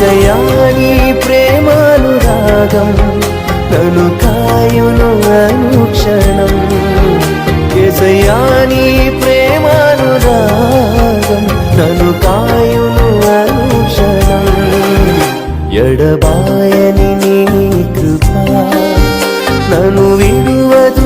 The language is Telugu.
ఏసయా నీ ప్రేమాను రాగం నను కాయును అనుక్షణం. ఏసయా నీ ప్రేమాను రాగం నను కాయును అనుక్షణం. ఎడబాయని నీ కృప నను విడువదు